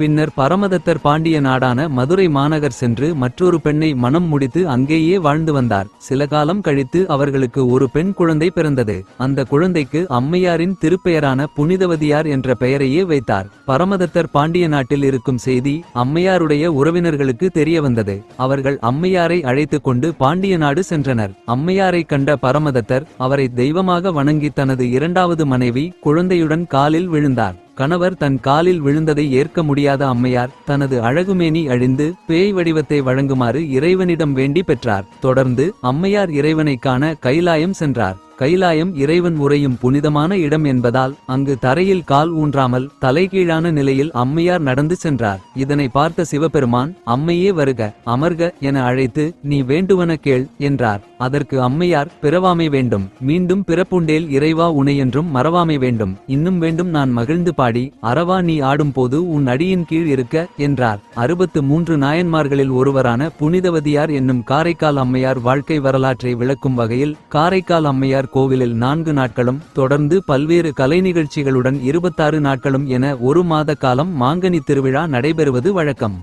பின்னர் பரமதத்தர் பாண்டிய நாடான மதுரை மாநகர் சென்று மற்றொரு பெண்ணை மணம் முடித்து அங்கேயே வாழ்ந்து வந்தார். சில காலம் கழித்து அவர்களுக்கு ஒரு பெண் குழந்தை பிறந்தது. அந்த குழந்தைக்கு அம்மையாரின் திருப்பெயரான புனிதவதியார் என்ற பெயரையே வைத்தார். பரமதத்தர் பாண்டிய நாட்டில் இருக்கும் செய்தி அம்மையாருடைய உறவினர்களுக்கு தெரிய வந்தது. அவர்கள் அம்மையாரை அழைத்துக் கொண்டு பாண்டிய நாடு சென்றனர். அம்மையாரை கண்ட பரமதத்தர் அவரை தெய்வமாக வணங்கி தனது இரண்டாவது மனைவி குழந்தையுடன் காலில் விழுந்தார். கணவர் தன் காலில் விழுந்ததை ஏற்க முடியாத அம்மையார் தனது அழகுமேனி அழிந்து பேய் வடிவத்தை வழங்குமாறு இறைவனிடம் வேண்டி பெற்றார். தொடர்ந்து அம்மையார் இறைவனை காண கைலாயம் சென்றார். கைலாயம் இறைவன் உறையும் புனிதமான இடம் என்பதால் அங்கு தரையில் கால் ஊன்றாமல் தலைகீழான நிலையில் அம்மையார் நடந்து சென்றார். இதனை பார்த்த சிவபெருமான் அம்மையே வருக அமர்க என அழைத்து நீ வேண்டுவன கேள் என்றார். அதற்கு அம்மையார் பிறவாமை வேண்டும் மீண்டும் பிறப்புண்டேல் இறைவா உனை என்றும் மறவாமை வேண்டும். இன்னும் வேண்டும் நான் மகிழ்ந்து பாடி அறவா நீ ஆடும்போது உன் அடியின் கீழ் இருக்க என்றார். அறுபத்து மூன்று நாயன்மார்களில் ஒருவரான புனிதவதியார் என்னும் காரைக்கால் அம்மையார் வாழ்க்கை வரலாற்றை விளக்கும் வகையில் காரைக்கால் அம்மையார் கோவிலில் நான்கு நாட்களும் தொடர்ந்து பல்வேறு கலை நிகழ்ச்சிகளுடன் இருபத்தாறு நாட்களும் என ஒரு மாத காலம் மாங்கனி திருவிழா நடைபெறுவது வழக்கம்.